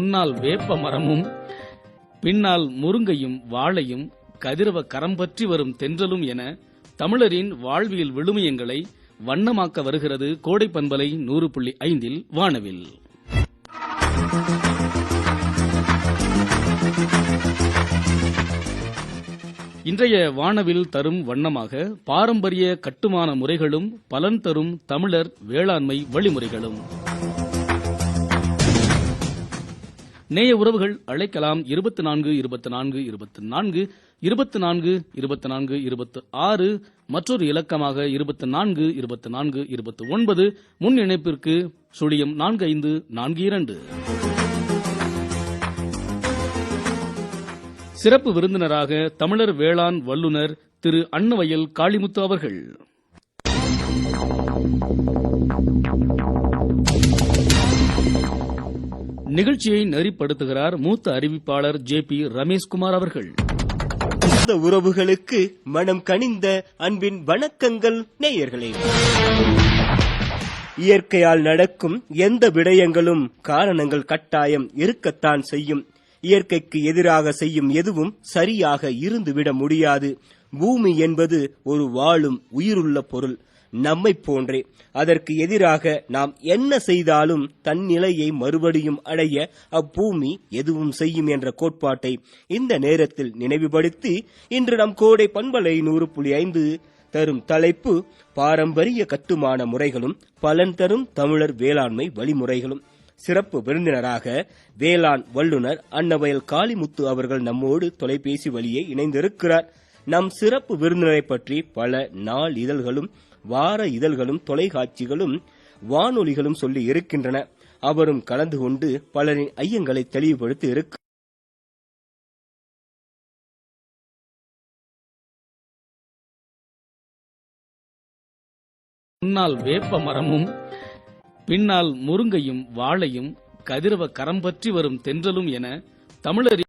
முன்னால் வேப்ப மரமும் பின்னால் முருங்கையும் வாழையும் கதிரவ கரம் பற்றி வரும் தென்றலும் என தமிழரின் வாழ்வியல் விழுமியங்களை வண்ணமாக்க வருகிறது கோடை பண்பலை நூறு புள்ளி ஐந்தில் வானவில். இன்றைய வானவில் தரும் வண்ணமாக பாரம்பரிய கட்டுமான முறைகளும் பலன் தரும் தமிழர் வேளாண்மை வழிமுறைகளும். நேய உறவுகள் அழைக்கலாம் இருபத்தி நான்கு இருபத்தி நான்கு இருபத்தி நான்கு இருபத்தி நான்கு இருபத்தி நான்கு இருபத்தி ஆறு மற்றொரு இலக்கமாக இருபத்தி நான்கு இருபத்தி நான்கு இருபத்தி ஒன்பது முன் இணைப்பிற்கு சுழியம் நான்கு ஐந்து நான்கு இரண்டு சிறப்பு விருந்தினராக தமிழர் வேளாண் வல்லுநர் திரு அன்னவயல் காளிமுத்து அவர்கள். நிகழ்ச்சியை நெறிப்படுத்துகிறார் மூத்த அறிவிப்பாளர் ஜே பி ரமேஷ்குமார் அவர்கள். இந்த உறவுகளுக்கு மனம் கனிந்த அன்பின் வணக்கங்கள் நேயர்களே. இயற்கையால் நடக்கும் எந்த விடயங்களும் காரணங்கள் கட்டாயம் இருக்கத்தான் செய்யும். இயற்கைக்கு எதிராக செய்யும் எதுவும் சரியாக இருந்துவிட முடியாது. பூமி என்பது ஒரு வாழும் உயிருள்ள பொருள். நம்மை போன்றே. அதற்கு எதிராக நாம் என்ன செய்தாலும் தன் நிலையை மறுபடியும் அடைய அப்பூமி எதுவும் செய்யும் என்ற கோட்பாட்டை இந்த நேரத்தில் நினைவுபடுத்தி இன்று நம் கோடை பண்பலை நூறு புள்ளி ஐந்து தரும் தலைப்பு பாரம்பரிய கட்டுமான முறைகளும் பலன் தரும் தமிழர் வேளாண்மை வழிமுறைகளும். சிறப்பு விருந்தினராக வேளாண் வல்லுநர் அன்னவயல் காளிமுத்து அவர்கள் நம்மோடு தொலைபேசி வழியே இணைந்திருக்கிறார். நம் சிறப்பு விருந்தினரை பற்றி பல நாள் இதழ்களும் வார இதழ்களும் தொலைக்காட்சிகளும் வானொலிகளும் சொல்லி இருக்கின்றன. அவரும் கலந்து கொண்டு பலரின் ஐயங்களை தெளிவுபடுத்தி இருக்க முன்னால் வேப்ப மரமும் பின்னால் முருங்கையும் வாழையும் கதிரவ கரம் பற்றி வரும் தென்றலும் என தமிழரின்